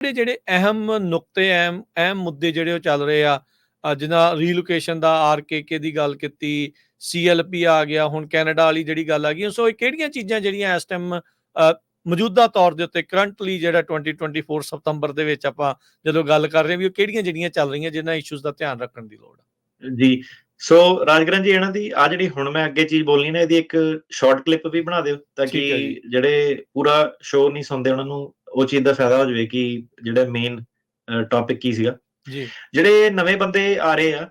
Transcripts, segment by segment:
ਜਿਹੜੇ ਜਿਹੜੇ ਅਹਿਮ ਨੁਕਤੇ ਅਹਿਮ ਅਹਿਮ ਮੁੱਦੇ ਜਿਹੜੇ ਉਹ ਚੱਲ ਰਹੇ ਆ ਜਿੱਦਾਂ ਰੀਲੋਕੇਸ਼ਨ ਦਾ ਆਰਕੇਕੇ ਦੀ ਗੱਲ ਕੀਤੀ ਸੀਐਲਪੀ ਆ ਗਿਆ ਹੁਣ ਕੈਨੇਡਾ ਵਾਲੀ ਜਿਹੜੀ ਗੱਲ ਆ ਗਈ ਸੋ ਇਹ ਕਿਹੜੀਆਂ ਚੀਜ਼ਾਂ ਜਿਹੜੀਆਂ ਇਸ ਟਾਈਮ ਮੌਜੂਦਾ ਤੌਰ ਦੇ ਉੱਤੇ ਕਰੰਟਲੀ ਜਿਹੜਾ 2024 ਸਤੰਬਰ ਦੇ ਵਿੱਚ ਆਪਾਂ ਜਦੋਂ ਗੱਲ ਕਰ ਰਹੇ ਹਾਂ ਵੀ ਉਹ ਕਿਹੜੀਆਂ ਜਿਹੜੀਆਂ ਚੱਲ ਰਹੀਆਂ ਜਿਨ੍ਹਾਂ ਇਸ਼ੂਜ਼ ਦਾ ਧਿਆਨ ਰੱਖਣ ਦੀ ਲੋੜ ਆ ਜੀ ਸੋ ਰਾਜਗਰਨ ਜੀ ਇਹਨਾਂ ਦੀ ਆ ਜਿਹੜੀ ਹੁਣ ਮੈਂ ਅੱਗੇ ਚੀਜ਼ ਬੋਲਣੀ ਨਾ ਇਹਦੀ ਇੱਕ ਸ਼ਾਰਟ ਕਲਿੱਪ ਵੀ ਬਣਾ ਦਿਓ ਤਾਂ ਕਿ। ਜਿਹੜੇ ਪੂਰਾ ਸ਼ੋਅ ਨਹੀਂ ਸੁਣਦੇ ਉਹਨਾਂ ਨੂੰ ਉਹ ਚੀਜ਼ ਦਾ ਫਾਇਦਾ ਹੋ ਜਾਵੇ ਕਿ ਜਿਹੜਾ ਮੇਨ ਟੌਪਿਕ ਕੀ ਸੀਗਾ। ਜੀ। ਜਿਹੜੇ ਨਵੇਂ ਬੰਦੇ ਆ ਰਹੇ ਆ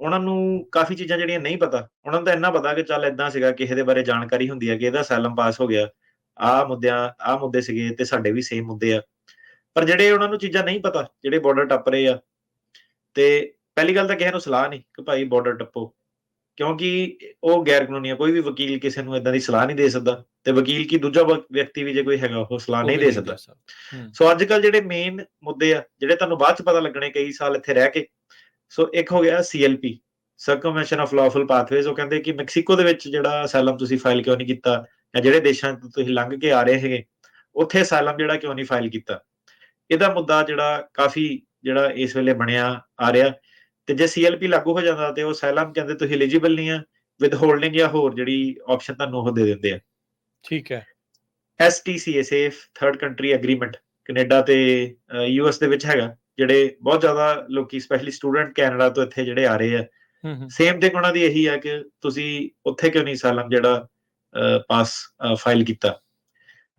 ਉਹਨਾਂ ਨੂੰ ਕਾਫੀ ਚੀਜ਼ਾਂ ਜਿਹੜੀਆਂ ਨਹੀਂ ਪਤਾ। ਉਹਨਾਂ ਨੂੰ ਤਾਂ ਇੰਨਾ ਪਤਾ ਕਿ ਚੱਲ ਇਦਾਂ ਸੀਗਾ ਕਿਸੇ ਦੇ ਬਾਰੇ ਜਾਣਕਾਰੀ ਹੁੰਦੀ ਹੈ ਕਿ ਇਹਦਾ ਅਸਾਈਲਮ ਪਾਸ ਹੋ ਗਿਆ। ਆਹ ਮੁੱਦਿਆਂ ਆਹ ਮੁੱਦੇ ਸੀਗੇ ਤੇ ਸਾਡੇ ਵੀ ਸੇਮ ਮੁੱਦੇ ਆ। ਪਰ ਜਿਹੜੇ ਉਹਨਾਂ ਨੂੰ ਚੀਜ਼ਾਂ ਨਹੀਂ ਪਤਾ ਜਿਹੜੇ ਬਾਰਡਰ ਟੱਪ ਰਹੇ ਆ ਤੇ ਪਹਿਲੀ ਗੱਲ ਤਾਂ ਕਿਸੇ ਨੂੰ ਸਲਾਹ ਨਹੀਂ ਕਿ ਭਾਈ ਬਾਰਡਰ ਟੱਪੋ। ਕਿਉਂਕਿ ਉਹ ਗੈਰ ਕਾਨੂੰਨੀ ਆ ਕੋਈ ਵੀ ਵਕੀਲ ਕਿਸੇ ਨੂੰ ਇਦਾਂ ਦੀ ਸਲਾਹ ਨਹੀਂ ਦੇ ਸਕਦਾ ਤੇ ਵਕੀਲ ਕੀ ਦੂਜਾ ਵਿਅਕਤੀ ਵੀ ਜੇ ਕੋਈ ਹੈਗਾ ਉਹ ਸਲਾਹ ਨਹੀਂ ਦੇ ਸਕਦਾ। ਹੂੰ। ਸੋ ਅੱਜ ਕੱਲ ਜਿਹੜੇ ਮੇਨ ਮੁੱਦੇ ਆ ਜਿਹੜੇ ਤੁਹਾਨੂੰ ਬਾਅਦ ਚ ਪਤਾ ਲੱਗਣੇ ਕਈ ਸਾਲ ਇੱਥੇ ਰਹਿ ਕੇ। ਸੋ ਇੱਕ ਹੋ ਗਿਆ CLP circumvention of lawful pathways ਉਹ ਕਹਿੰਦੇ ਕਿ ਮੈਕਸੀਕੋ ਦੇ ਵਿੱਚ ਜਿਹੜਾ ਅਸਾਈਲਮ ਤੁਸੀਂ ਫਾਈਲ ਕਿਉਂ ਨਹੀਂ ਕੀਤਾ ਜਾਂ ਜਿਹੜੇ ਦੇਸ਼ਾਂ ਤੋਂ ਤੁਸੀਂ ਲੰਘ ਕੇ ਆ ਰਹੇ ਹੈਗੇ ਉੱਥੇ ਅਸਾਈਲਮ ਜਿਹੜਾ ਕਿਉਂ ਨਹੀਂ ਫਾਈਲ ਕੀਤਾ? ਇਹਦਾ ਮੁੱਦਾ ਜਿਹੜਾ ਕਾਫੀ ਜਿਹੜਾ ਇਸ ਵੇਲੇ ਬਣਿਆ ਆ ਰਿਹਾ। ਤੇ ਜੇ ਸੀਐਲਪੀ ਲਾਗੂ ਹੋ ਜਾਂਦਾ ਤੇ ਉਹ ਅਸਾਈਲਮ ਕਹਿੰਦੇ ਤੁਸੀਂ ਐਲੀਜੀਬਲ ਨਹੀਂ ਆ ਵਿਦ ਹੋਲਡਿੰਗ ਜਾਂ ਹੋਰ ਜਿਹੜੀ ਆਪਸ਼ਨ ਤੁਹਾਨੂੰ ਉਹ ਦੇ ਦਿੰਦੇ ਆ। ਠੀਕ ਹੈ। STCA safe third country agreement Canada ਤੇ ਯੂਐਸ ਦੇ ਵਿੱਚ ਹੈਗਾ ਜਿਹੜੇ ਬਹੁਤ ਜ਼ਿਆਦਾ ਲੋਕੀ ਸਪੈਸ਼ਲੀ ਸਟੂਡੈਂਟ ਕੈਨੇਡਾ ਤੋਂ ਇੱਥੇ ਜਿਹੜੇ ਆ ਰਹੇ ਆ। ਸੇਮ ਥਿੰਗ ਉਹਨਾਂ ਦੀ ਇਹੀ ਹੈ ਕਿ ਤੁਸੀਂ ਉੱਥੇ ਕਿਉਂ ਨਹੀਂ ਸਾਲਮ ਜਿਹੜਾ ਪਾਸ ਫਾਈਲ ਕੀਤਾ।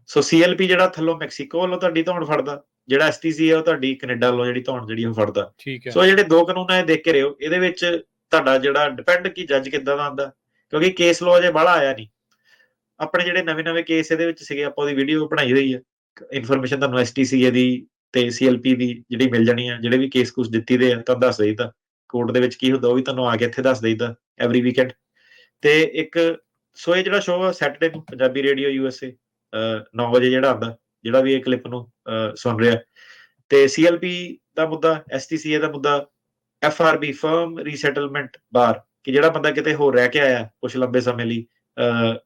ਸੋ ਸੀਐਲਪੀ ਜਿਹੜਾ ਥੱਲੋਂ ਮੈਕਸੀਕੋ ਵੱਲੋਂ ਤੁਹਾਡੀ ਧੌਣ ਫੜਦਾ ਜਿਹੜਾ STCA ਉਹ ਤੁਹਾਡੀ ਕੈਨੇਡਾ ਵੱਲੋਂ ਜਿਹੜੀ ਧੌਣ ਜਿਹੜੀ ਉਹ ਫੜਦਾ। ਹੈ। ਸੋ ਜਿਹੜੇ ਦੋ ਕਾਨੂੰਨ ਇਹ ਦੇਖ ਕੇ ਰਿਓ। ਇਹਦੇ ਵਿੱਚ ਤੁਹਾਡਾ ਜਿਹੜਾ ਡਿਪੈਂਡ ਕੀ ਜੱਜ ਕਿੱਦਾਂ ਦਾ ਆਂਦਾ ਕਿਉਂਕਿ ਕੇਸ ਲਾਅ ਜੇ ਬਾਹਲਾ ਆਇਆ ਨਹੀਂ। ਆਪਣੇ ਜਿਹੜੇ ਨਵੇਂ-ਨਵੇਂ ਕੇਸ ਇਹਦੇ ਵਿੱਚ ਸੀਗੇ ਆਪਾਂ ਉਹਦੀ ਵੀਡੀਓ ਬਣਾਈ ਹੋਈ ਹੈ ਇਨਫੋਰਮੇਸ਼ਨ ਤੁਹਾਨੂੰ STCA ਦੀ ਤੇ CLP ਦੀ ਜਿਹੜੀ ਮਿਲ ਜਾਣੀ ਆ ਜਿਹੜੇ ਵੀ ਕੇਸ ਕੁਝ ਦਿੱਤੀ ਦੇ ਆ ਤਾਂ ਦੱਸ ਦੇਈਦਾ ਕੋਰਟ ਦੇ ਵਿੱਚ ਕੀ ਹੁੰਦਾ ਉਹ ਵੀ ਤੁਹਾਨੂੰ ਆ ਕੇ ਇੱਥੇ ਦੱਸ ਦੇਈਦਾ ਐਵਰੀ ਵੀਕਐਂਡ ਤੇ ਇੱਕ ਸੋ ਇਹ ਜਿਹੜਾ ਸ਼ੋਅ ਸੈਟਰਡੇ ਨੂੰ ਪੰਜਾਬੀ ਰੇਡੀਓ ਯੂਐਸਏ 9 ਵਜੇ ਜਿਹੜਾ ਆਉਂਦਾ। ਜਿਹੜਾ ਵੀ ਇਹ ਕਲਿੱਪ ਨੂੰ ਸੁਣ ਰਿਹਾ। ਤੇ CLP ਦਾ ਮੁੱਦਾ STCA ਦਾ ਮੁੱਦਾ FRB ਫਰਮ ਰੀਸੈਟਲਮੈਂਟ ਬਾਰ ਕਿ ਜਿਹੜਾ ਬੰਦਾ ਕਿਤੇ ਹੋਰ ਰਹਿ ਕੇ ਆਇਆ ਕੁਝ ਲੰਬੇ ਸਮੇਂ ਲਈ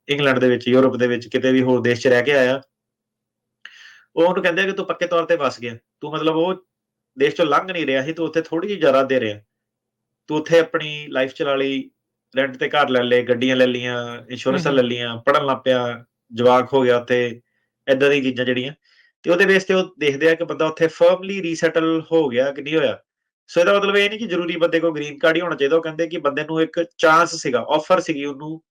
ਇੰਗਲੈਂਡ ਦੇ ਵਿੱਚ ਯੂਰਪ ਦੇ ਵਿੱਚ ਕਿਤੇ ਵੀ ਹੋਰ ਦੇਸ਼ 'ਚ ਰਹਿ ਕੇ ਆਇਆ ਉਹ ਉਹਨੂੰ ਕਹਿੰਦੇ ਆ ਕਿ ਤੂੰ ਪੱਕੇ ਤੌਰ ਤੇ ਵਸ ਗਿਆ। ਤੂੰ ਮਤਲਬ ਉਹ ਦੇਸ਼ ਚੋਂ ਲੰਘ ਨਹੀਂ ਰਿਹਾ ਸੀ ਤੂੰ ਉੱਥੇ ਥੋੜੀ ਜਿਹੀ ਜਰਾ ਦੇ ਰਿਹਾ। ਤੂੰ ਉੱਥੇ ਆਪਣੀ ਲਾਈਫ ਚਲਾ ਲਈ ਰੈਂਟ ਤੇ ਘਰ ਲੈ ਲਏ ਗੱਡੀਆਂ ਲੈ ਲਈਆਂ ਇੰਸ਼ੋਰੈਂਸਾਂ ਲੈ ਲਈਆਂ ਪੜਨ ਲੱਗ ਪਿਆ ਜਵਾਕ ਹੋ ਗਿਆ ਉੱਥੇ। ਏਦਾਂ ਦੀ ਚੀਜ਼ਾਂ ਜਿਹੜੀਆਂ ਤੇ ਉਹਦੇ ਬੇਸ ਤੇ ਉਹ ਦੇਖਦੇ ਆ ਕਿ ਬੰਦਾ ਉੱਥੇ ਫਰਮਲੀ ਰੀਸੈਟਲ ਹੋ ਗਿਆ ਕਿ ਨਹੀਂ ਹੋਇਆ ਸੋ ਇਹਦਾ ਮਤਲਬ ਇਹ ਨਹੀਂ ਕਿ ਜ਼ਰੂਰੀ ਬੰਦੇ ਕੋਲ ਗ੍ਰੀਨ ਕਾਰਡ ਹੀ ਹੋਣਾ ਚਾਹੀਦਾ ਉਹ ਕਹਿੰਦੇ ਕਿ ਬੰਦੇ ਨੂੰ ਇੱਕ ਚਾਂਸ ਸੀਗਾ ਆਫਰ ਸੀਗੀ ਉਹਨੂੰ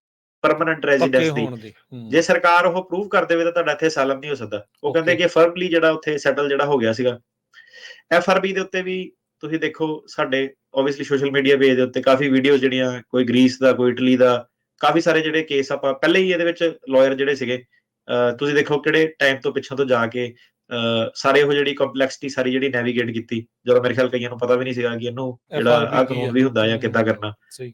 ਪਰਮਨੈਂਟ ਰੈਜ਼ੀਡੈਂਸ ਦੀ। ਜੇ ਸਰਕਾਰ ਉਹ ਪ੍ਰੂਵ ਕਰ ਦੇਵੇ ਤਾਂ ਤੁਹਾਡਾ ਇੱਥੇ ਸਾਲਮ ਨਹੀਂ ਹੋ ਸਕਦਾ ਉਹ ਕਹਿੰਦੇ. ਕਿ ਫਰਮਲੀ ਜਿਹੜਾ ਉੱਥੇ ਸੈਟਲ ਜਿਹੜਾ ਹੋ ਗਿਆ ਸੀਗਾ ਐਫਆਰਬੀ ਦੇ ਉੱਤੇ ਵੀ ਤੁਸੀਂ ਦੇਖੋ ਸਾਡੇ ਆਬਵੀਅਸਲੀ ਸੋਸ਼ਲ ਮੀਡੀਆ ਪੇਜ ਦੇ ਉੱਤੇ ਕਾਫੀ ਵੀਡੀਓ ਜਿਹੜੀਆਂ ਕੋਈ ਗ੍ਰੀਸ ਦਾ ਕੋਈ ਇਟਲੀ ਦਾ ਕਾਫੀ ਸਾਰੇ ਜਿਹੜੇ ਕੇਸ ਆਪਾਂ ਪਹਿਲੇ ਹੀ ਇਹਦੇ ਵਿੱਚ ਲਾਇਰ ਜਿਹੜੇ ਸੀਗੇ ਤੁਸੀਂ ਦੇਖੋ ਕਿਹੜੇ ਟਾਈਮ ਤੋਂ ਪਿੱਛੋਂ ਤੋਂ ਜਾ ਕੇ ਸਾਰੇ ਉਹ ਜਿਹੜੀ ਕੰਪਲੈਕਸਿਟੀ ਸਾਰੀ ਜਿਹੜੀ ਨੈਵੀਗੇਟ ਕੀਤੀ। ਜਦੋਂ ਮੇਰੇ ਖਿਆਲ ਕਈਆਂ ਨੂੰ ਪਤਾ ਵੀ ਨਹੀਂ ਸੀਗਾ ਕਿ ਇਹਨੂੰ ਜਿਹੜਾ ਆ ਕਾਨੂੰਨ। ਵੀ ਹੁੰਦਾ ਜਾਂ ਕਿੱਦਾਂ ਕਰਨਾ।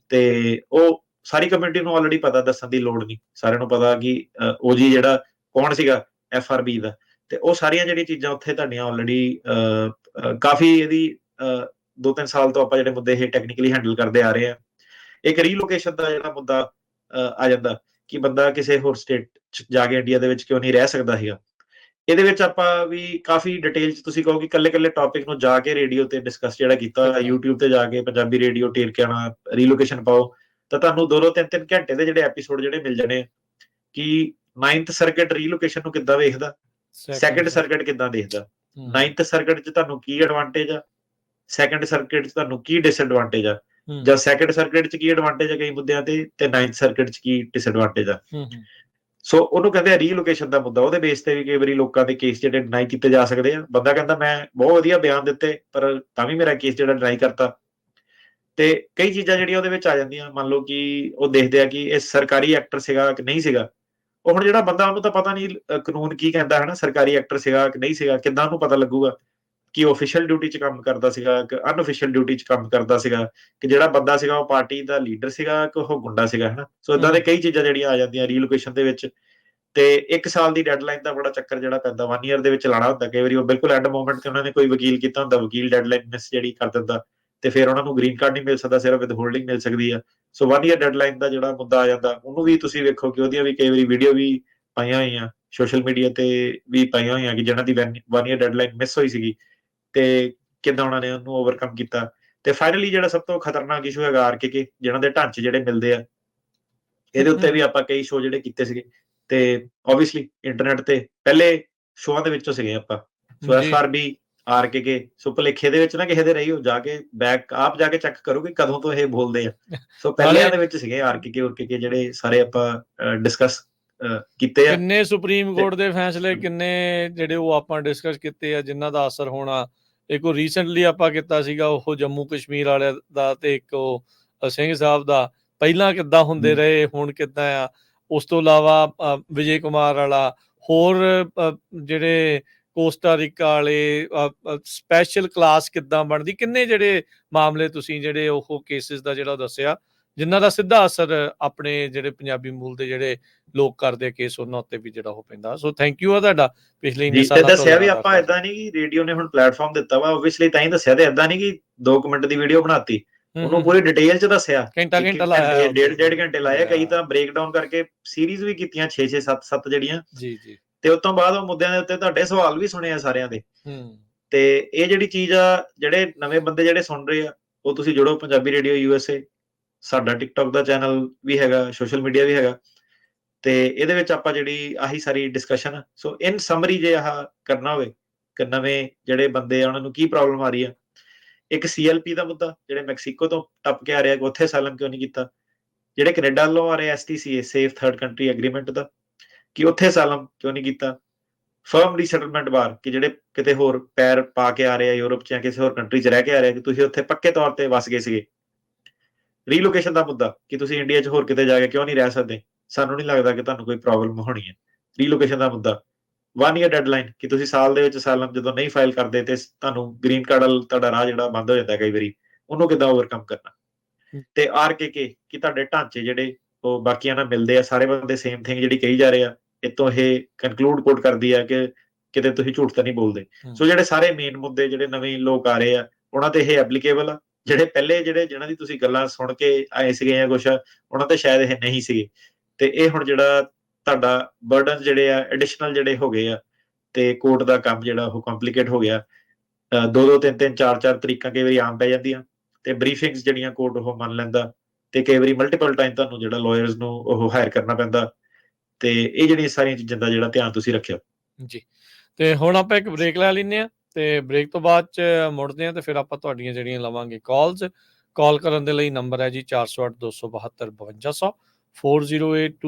ਤੇ ਉਹ ਸਾਰੀ ਕਮਿਊਨਿਟੀ ਨੂੰ ਆਲਰੇਡੀ ਪਤਾ ਦੱਸਣ ਦੀ ਲੋੜ ਨਹੀਂ। ਸਾਰਿਆਂ ਨੂੰ ਪਤਾ ਕਿ ਉਹ ਜੀ ਜਿਹੜਾ ਕੌਣ ਸੀਗਾ? ਐਫਆਰਬੀ ਦਾ। ਤੇ ਉਹ ਸਾਰੀਆਂ ਜਿਹੜੀਆਂ ਚੀਜ਼ਾਂ ਉੱਥੇ ਤੁਹਾਡੀਆਂ ਆਲਰੇਡੀ ਕਾਫੀ ਇਹਦੀ ਦੋ ਤਿੰਨ ਸਾਲ ਤੋਂ ਆਪਾਂ ਜਿਹੜੇ ਮੁੱਦੇ ਇਹ ਟੈਕਨੀਕਲੀ ਹੈਂਡਲ ਕਰਦੇ ਆ ਰਹੇ ਆ। ਇੱਕ ਰੀਲੋਕੇਸ਼ਨ ਦਾ ਜਿਹੜਾ ਮੁੱਦਾ ਆ ਜਾਂਦਾ। ਕਿ ਬੰਦਾ ਕਿਸੇ ਹੋਰ ਸਟੇਟ ਚ ਜਾ ਕੇ ਇੰਡੀਆ ਦੇ ਵਿੱਚ ਕਿਉਂ ਨਹੀਂ ਰਹਿ ਸਕਦਾ ਸੀਗਾ। ਇਹਦੇ ਵਿੱਚ ਆਪਾਂ ਵੀ ਕਾਫੀ ਡਿਟੇਲ ਚ ਤੁਸੀਂ ਕਹੋ ਕਿ ਕੱਲੇ-ਕੱਲੇ ਟੌਪਿਕ ਨੂੰ ਜਾ ਕੇ ਰੇਡੀਓ ਤੇ ਡਿਸਕਸ ਜਿਹੜਾ ਕੀਤਾ। YouTube ਤੇ ਜਾ ਕੇ ਪੰਜਾਬੀ ਰੇਡੀਓ ਟੇਰ ਕੇ ਆਣਾ ਰੀਲੋਕੇਸ਼ਨ ਪਾਓ ਤਾਂ ਤੁਹਾਨੂੰ ਦੋ ਦੋ ਤਿੰਨ ਤਿੰਨ ਘੰਟੇ ਦੇ ਜਿਹੜੇ ਐਪੀਸੋਡ ਜਿਹੜੇ ਮਿਲ ਜਾਣੇ ਕਿ 9th ਸਰਕਟ ਰੀਲੋਕੇਸ਼ਨ ਨੂੰ ਕਿੱਦਾਂ ਵੇਖਦਾ? ਸੈਕੰਡ ਸਰਕਟ ਕਿੱਦਾਂ ਦੇਖਦਾ? ਹੂੰ, 9th ਸਰਕਟ 'ਚ ਤੁਹਾਨੂੰ ਕੀ ਐਡਵਾਂਟੇਜ ਆ? ਸੈਕੰਡ ਸਰਕਟ 'ਚ ਤੁਹਾਨੂੰ ਕੀ ਡਿਸਐਡਵਾਂਟੇਜ ਆ? ਜਾਂ ਸੈਕੰਡ ਸਰਕਟ 'ਚ ਕੀ ਐਡਵਾਂਟੇਜ ਆ ਕਈ ਮੁੱਦਿਆਂ ਤੇ ਤੇ 9th ਸਰਕਟ 'ਚ ਕੀ ਡਿਸਐਡਵਾਂਟੇਜ ਆ? ਹੂੰ, ਹੂੰ, ਸੋ ਉਹਨੂੰ ਕਹਿੰਦੇ ਆ ਰੀਲੋਕੇਸ਼ਨ ਦਾ ਮੁੱਦਾ। ਉਹਦੇ ਬੇਸ ਤੇ ਵੀ ਕਈ ਵਾਰੀ ਲੋਕਾਂ ਦੇ ਕੇਸ ਜਿਹੜੇ ਡਿਨਾਈ ਕੀਤੇ ਜਾ ਸਕਦੇ ਆ। ਬੰਦਾ ਕਹਿੰਦਾ ਮੈਂ ਬਹੁਤ ਵਧੀਆ ਬਿਆਨ ਦਿੱਤੇ ਪਰ ਤਾਂ ਵੀ ਮੇਰਾ ਕੇਸ ਜਿਹੜਾ ਡਿਨਾਈ ਕਰਤਾ। ਤੇ ਕਈ ਚੀਜ਼ਾਂ ਜਿਹੜੀਆਂ ਉਹਦੇ ਵਿੱਚ ਆ ਜਾਂਦੀਆਂ। ਮੰਨ ਲਓ ਕਿ ਉਹ ਦੇਖਦੇ ਆ ਕਿ ਇਹ ਸਰਕਾਰੀ ਐਕਟਰ ਸੀਗਾ ਕਿ ਨਹੀਂ ਸੀਗਾ? ਉਹ ਹੁਣ ਜਿਹੜਾ ਬੰਦਾ ਉਹਨੂੰ ਤਾਂ ਪਤਾ ਨਹੀਂ ਕਾਨੂੰਨ ਕੀ ਕਹਿੰਦਾ ਹੈ ਨਾ ਸਰਕਾਰੀ ਐਕਟਰ ਸੀਗਾ ਕਿ ਨਹੀਂ ਸੀਗਾ? ਕਿੱਦਾਂ ਉਹਨੂੰ ਪਤਾ ਲੱਗੂਗਾ? ਕਿ ਉਹ ਅਫੀਸ਼ੀਅਲ ਡਿਊਟੀ 'ਚ ਕੰਮ ਕਰਦਾ ਸੀਗਾ ਕਿ ਅਨਅਫੀਸ਼ੀਅਲ ਡਿਊਟੀ 'ਚ ਕੰਮ ਕਰਦਾ ਸੀਗਾ ਕਿ ਜਿਹੜਾ ਬੰਦਾ ਸੀਗਾ ਉਹ ਪਾਰਟੀ ਦਾ ਲੀਡਰ ਸੀਗਾ ਕਿ ਉਹ ਗੁੰਡਾ ਸੀਗਾ ਹਨਾ? ਸੋ ਇਦਾਂ ਦੇ। ਕਈ ਚੀਜ਼ਾਂ ਜਿਹੜੀਆਂ ਆ ਜਾਂਦੀਆਂ ਰੀਲੋਕੇਸ਼ਨ ਦੇ ਵਿੱਚ। ਤੇ ਇੱਕ ਸਾਲ ਦੀ ਡੈਡਲਾਈਨ ਦਾ ਬੜਾ ਚੱਕਰ ਜਿਹੜਾ ਪੈਂਦਾ 1 ਇਅਰ ਦੇ ਵਿੱਚ ਲਾਣਾ ਹੁੰਦਾ। ਕਈ ਵਾਰੀ ਉਹ ਬਿਲਕੁਲ ਐਂਡ ਮੋਮੈਂਟ ਤੇ ਉਹਨਾਂ ਨੇ ਕੋਈ ਵਕੀਲ ਕੀਤਾ ਹੁੰਦਾ ਵਕੀਲ ਡੈਡਲਾਈਨ ਮਿਸ ਜਿਹੜੀ ਕਰ ਦਿੰਦਾ। ਤੇ ਫਿਰ ਉਹਨਾਂ ਨੂੰ ਗ੍ਰੀਨ ਕਾਰਡ ਨਹੀਂ ਮਿਲ ਸਕਦਾ ਸਿਰਫ ਵਿਦ ਹੋਲਡਿੰਗ ਮਿਲ ਸਕਦੀ ਆ। ਸੋ 1 ਇਅਰ ਡੈਡਲਾਈਨ ਦਾ ਜਿਹੜਾ ਮੁੱਦਾ ਆ ਜਾਂਦਾ ਉਹਨੂੰ ਵੀ ਤੁਸੀਂ ਵੇਖੋ ਕਿ ਉਹਦੀਆਂ ਵੀ ਕਈ ਵਾਰੀ ਵੀਡੀਓ ਵੀ ਪਾਈਆਂ ਹੋਈਆਂ ਸੋਸ਼ਲ ਮੀਡੀਆ ਤੇ ਵੀ ਪਾਈਆਂ ਹੋਈਆਂ ਕਿ ਜਿਹਨਾਂ ਦੀ 1 ਇਅਰ ਡੈਡਲਾਈਨ ਮਿਸ ਹੋਈ ਸੀਗੀ। ਤੇ ਕਿੱਦਾਂ ਉਹਨਾਂ ਨੇ ਉਹਨੂੰ ਓਵਰਕਮ ਕੀਤਾ। ਤੇ ਫਾਈਨਲੀ ਜਿਹੜਾ ਸਭ ਤੋਂ ਖਤਰਨਾਕ ਇਸ਼ੂ ਹੈਗਾ ਆਰਕੇਕੇ ਜਿਹਨਾਂ ਦੇ ਢਾਂਚੇ ਜਿਹੜੇ ਮਿਲਦੇ ਆ ਇਹਦੇ ਉੱਤੇ ਵੀ ਆਪਾਂ ਕਈ ਸ਼ੋਅ ਜਿਹੜੇ ਕੀਤੇ ਸੀਗੇ। ਤੇ ਆਬਵੀਅਸਲੀ ਇੰਟਰਨੈਟ ਤੇ ਪਹਿਲੇ ਸ਼ੋਆਂ ਦੇ ਵਿੱਚੋਂ ਸੀਗੇ ਆਪਾਂ। ਸੋ ਜੀ। ਐਫਆਰਬੀ ਆਰਕੇਕੇ ਸੋ ਭੁਲੇਖੇ ਦੇ ਵਿੱਚ ਨਾ ਕਿਸੇ ਦੇ ਰਹੀ ਹੋ ਜਾ ਕੇ ਬੈਕ ਆਪ ਜਾ ਕੇ ਚੈੱਕ ਕਰੋ ਕਿ ਕਦੋਂ ਤੋਂ ਇਹ ਬੋਲਦੇ ਆ। ਸੋ ਪਹਿਲਿਆਂ ਦੇ ਵਿੱਚ ਸੀਗੇ ਆਰਕੇਕੇ ਉਰਕੇਕੇ ਜਿਹੜੇ ਸਾਰੇ ਆਪਾਂ ਡਿਸਕਸ ਕੀਤੇ ਆ। ਕਿੰਨੇ ਸੁਪਰੀਮ ਕੋਰਟ ਦੇ ਫੈਸਲੇ ਕਿੰਨੇ ਜਿਹੜੇ ਉਹ ਆਪਾਂ ਡਿਸਕਸ ਕੀਤੇ ਆ ਜਿਨ੍ਹਾਂ ਦਾ ਅਸਰ ਹੋਣਾ ਇੱਕ ਉਹ ਰੀਸੈਂਟਲੀ ਆਪਾਂ ਕੀਤਾ ਸੀਗਾ ਉਹ ਜੰਮੂ ਕਸ਼ਮੀਰ ਵਾਲੇ ਦਾ ਤੇ ਇੱਕ ਉਹ ਸਿੰਘ ਸਾਹਿਬ ਦਾ। ਪਹਿਲਾਂ ਕਿੱਦਾਂ ਹੁੰਦੇ। ਰਹੇ ਹੁਣ ਕਿੱਦਾਂ ਆ? ਉਸ ਤੋਂ ਇਲਾਵਾ ਵਿਜੇ ਕੁਮਾਰ ਵਾਲਾ ਹੋਰ ਜਿਹੜੇ ਕੋਸਟਾ ਰੀਕਾ ਵਾਲੇ ਸਪੈਸ਼ਲ ਕਲਾਸ ਕਿੱਦਾਂ ਬਣਦੀ? ਕਿੰਨੇ ਜਿਹੜੇ ਮਾਮਲੇ ਤੁਸੀਂ ਜਿਹੜੇ ਉਹ ਕੇਸਿਸ ਦਾ ਜਿਹੜਾ ਦੱਸਿਆ? ਜਿਨ੍ਹਾਂ ਦਾ ਸਿੱਧਾ ਅਸਰ ਆਪਣੇ ਜਿਹੜੇ ਪੰਜਾਬੀ ਮੂਲ ਦੇ ਜਿਹੜੇ ਲੋਕ ਕਰਦੇ ਕੇਸ ਉਹਨਾਂ ਉੱਤੇ ਵੀ ਜਿਹੜਾ ਉਹ ਪੈਂਦਾ। ਸੋ ਥੈਂਕ ਯੂ ਆ ਤੁਹਾਡਾ ਪਿਛਲੇ ਇੰਨੇ ਸਾਲਾਂ ਤੋਂ ਦੱਸਿਆ ਵੀ ਆਪਾਂ ਇਦਾਂ ਨਹੀਂ ਕਿ ਰੇਡੀਓ ਨੇ ਹੁਣ ਪਲੇਟਫਾਰਮ ਦਿੱਤਾ ਵਾ ਆਬਵੀਅਸਲੀ ਤਾਂ ਹੀ ਦੱਸਿਆ ਤੇ ਇਦਾਂ ਨਹੀਂ ਕਿ 2 ਮਿੰਟ ਦੀ ਵੀਡੀਓ ਬਣਾਤੀ। ਉਹਨੂੰ ਪੂਰੀ ਡਿਟੇਲ ਚ ਦੱਸਿਆ ਘੰਟਾ ਘੰਟਾ ਲਾਇਆ ਡੇਢ ਡੇਢ ਘੰਟੇ ਲਾਇਆ ਕਈ। ਤਾਂ ਬ੍ਰੇਕ ਡਾਊਨ ਕਰਕੇ ਸੀਰੀਜ਼ ਵੀ ਕੀਤੀਆਂ 6 6 7 7 ਜਿਹੜੀਆਂ। ਜੀ ਜੀ। ਤੇ ਉਸ ਤੋਂ ਬਾਅਦ ਉਹ ਮੁੱਦਿਆਂ ਦੇ ਉੱਤੇ ਤੁਹਾਡੇ ਸਵਾਲ ਵੀ ਸੁਣੇ ਆ ਸਾਰਿਆਂ ਦੇ। ਹੂੰ। ਤੇ ਇਹ ਜਿਹੜੀ ਚੀਜ਼ ਆ ਜਿਹੜੇ ਨਵੇਂ ਬੰਦੇ ਜਿਹੜੇ ਸੁਣ ਰਹੇ ਆ ਉਹ ਤੁਸੀਂ ਜੁੜੋ ਪੰਜਾਬੀ ਰੇਡੀਓ ਯੂਐਸਏ ਸਾਡਾ ਟਿਕਟੌਕ ਦਾ ਚੈਨਲ ਵੀ ਹੈਗਾ ਸੋਸ਼ਲ ਮੀਡੀਆ ਵੀ ਹੈਗਾ। ਤੇ ਇਹਦੇ ਵਿੱਚ ਆਪਾਂ ਜਿਹੜੀ ਆਹੀ ਸਾਰੀ ਡਿਸਕਸ਼ਨ ਸੋ ਇਨ ਸਮਰੀ ਜੇ ਆਹ ਕਰਨਾ ਹੋਵੇ, ਕਿ ਨਵੇਂ ਜਿਹੜੇ ਬੰਦੇ ਆ, ਉਹਨਾਂ ਨੂੰ ਕੀ ਪ੍ਰੋਬਲਮ ਆ ਰਹੀ ਆ। ਇੱਕ ਸੀਐਲਪੀ ਦਾ ਮੁੱਦਾ, ਜਿਹੜੇ ਮੈਕਸੀਕੋ ਤੋਂ ਟੱਪ ਕੇ ਆ ਰਿਹਾ ਕਿ ਉੱਥੇ ਸਾਲਮ ਕਿਉਂ ਨਹੀਂ ਕੀਤਾ? ਜਿਹੜੇ ਕੈਨੇਡਾ ਵੱਲੋਂ ਆ ਰਹੇ STCA safe third country agreement ਦਾ, ਕਿ ਉੱਥੇ ਸਾਲਮ ਕਿਉਂ ਨਹੀਂ ਕੀਤਾ? ਫਰਮ ਰੀਸੈਟਲਮੈਂਟ ਬਾਰ, ਕਿ ਜਿਹੜੇ ਕਿਤੇ ਹੋਰ ਪੈਰ ਪਾ ਕੇ ਆ ਰਹੇ ਆ ਯੂਰਪ ਚ ਜਾਂ ਕਿਸੇ ਹੋਰ ਕੰਟਰੀ ਚ ਰਹਿ ਕੇ ਆ ਰਹੇ ਕਿ ਤੁਸੀਂ ਉੱਥੇ ਪੱਕੇ ਤੌਰ ਤੇ ਵਸ ਗਏ ਸੀਗੇ। ਰੀਲੋਕੇਸ਼ਨ ਦਾ ਮੁੱਦਾ ਕਿ ਤੁਸੀਂ ਇੰਡੀਆ ਚ ਹੋਰ ਕਿਤੇ ਜਾ ਕੇ ਕਿਉਂ ਨਹੀਂ ਰਹਿ ਸਕਦੇ? ਸਾਨੂੰ ਨਹੀਂ ਲੱਗਦਾ ਕਿ ਤੁਹਾਨੂੰ ਕੋਈ ਪ੍ਰੋਬਲਮ ਹੋਣੀ ਹੈ। ਰੀਲੋਕੇਸ਼ਨ ਦਾ ਮੁੱਦਾ ਵਨ ਈਅਰ ਡੈਡਲਾਈਨ ਕਿ ਤੁਸੀਂ ਸਾਲ ਦੇ ਵਿੱਚ ਸਾਲਮ ਜਦੋਂ ਨਹੀਂ ਫਾਈਲ ਕਰਦੇ ਤੇ ਤੁਹਾਨੂੰ ਗ੍ਰੀਨ ਕਾਰਡ ਵੱਲ ਤੁਹਾਡਾ ਰਾਹ ਜਿਹੜਾ ਬੰਦ ਹੋ ਜਾਂਦਾ ਕਈ ਵਾਰੀ ਉਹਨੂੰ ਕਿੱਦਾਂ ਓਵਰਕਮ ਕਰਨਾ। ਤੇ ਆਰਕੇਕੇ ਕਿ ਤੁਹਾਡੇ ਢਾਂਚੇ ਜਿਹੜੇ ਉਹ ਬਾਕੀਆਂ ਨਾਲ ਮਿਲਦੇ ਆ ਸਾਰੇ ਬੰਦੇ ਸੇਮ ਥਿੰਗ ਜਿਹੜੀ ਕਹੀ ਜਾ ਰਹੇ ਆ ਇਤੋਂ ਇਹ ਕਨਕਲੂਡ ਕੋਡ ਕਰਦੀ ਆ ਕਿ ਕਿਤੇ ਤੁਸੀਂ ਝੂਠ ਤਾਂ ਨਹੀਂ ਬੋਲਦੇ। ਸੋ ਜਿਹੜੇ ਸਾਰੇ ਮੇਨ ਮੁੱਦੇ ਜਿਹੜੇ ਨਵੇਂ ਲੋਕ ਆ ਰਹੇ ਆ ਉਹਨਾਂ ਤੇ ਇਹ ਐਪਲੀਕੇਬਲ ਆ। ਜਿਹੜੇ ਪਹਿਲੇ ਜਿਹੜੇ ਜਿਨ੍ਹਾਂ ਦੀ ਤੁਸੀਂ ਗੱਲਾਂ ਸੁਣ ਕੇ ਆਏ ਸੀਗੇ ਜਾਂ ਕੁਛ, ਉਹਨਾਂ ਤੇ ਸ਼ਾਇਦ ਇਹ ਨਹੀਂ ਸੀਗੇ। ਤੇ ਇਹ ਹੁਣ ਜਿਹੜਾ ਤੁਹਾਡਾ ਬਰਡਨ ਜਿਹੜੇ ਆ ਐਡੀਸ਼ਨਲ ਜਿਹੜੇ ਹੋ ਗਏ ਆ, ਤੇ ਕੋਰਟ ਦਾ ਕੰਮ ਜਿਹੜਾ ਉਹ ਕੰਪਲਿਕੇਟ ਹੋ ਗਿਆ। ਦੋ ਦੋ, ਤਿੰਨ ਤਿੰਨ, ਚਾਰ ਚਾਰ ਤਰੀਕਾਂ ਕਈ ਵਾਰੀ ਆਮ ਪੈ ਜਾਂਦੀਆਂ। ਤੇ ਬਰੀਫਿੰਗਸ ਜਿਹੜੀਆਂ ਕੋਰਟ ਉਹ ਮੰਨ ਲੈਂਦਾ ਤੇ ਕਈ ਵਾਰੀ ਮਲਟੀਪਲ ਟਾਈਮ ਤੁਹਾਨੂੰ ਜਿਹੜਾ ਲਾਇਰਸ ਨੂੰ ਉਹ ਹਾਇਰ ਕਰਨਾ ਪੈਂਦਾ। ਤੇ ਇਹ ਜਿਹੜੀਆਂ ਸਾਰੀਆਂ ਚੀਜ਼ਾਂ ਦਾ ਜਿਹੜਾ ਧਿਆਨ ਤੁਸੀਂ ਰੱਖਿਓ। ਜੀ। ਤੇ ਹੁਣ ਆਪਾਂ ਇੱਕ ਬ੍ਰੇਕ ਲੈ ਲੈਂਦੇ ਆ ਤੇ ਬ੍ਰੇਕ ਤੋਂ ਬਾਅਦ ਚ ਮੁੜਦੇ ਆ ਤੇ ਫਿਰ ਆਪਾਂ ਤੁਹਾਡੀਆਂ ਜਿਹੜੀਆਂ ਲਵਾਂਗੇ ਕਾਲਸ ਕਾਲ ਕਰਨ ਦੇ ਲਈ ਨੰਬਰ ਹੈ ਜੀ 408 272 5200 408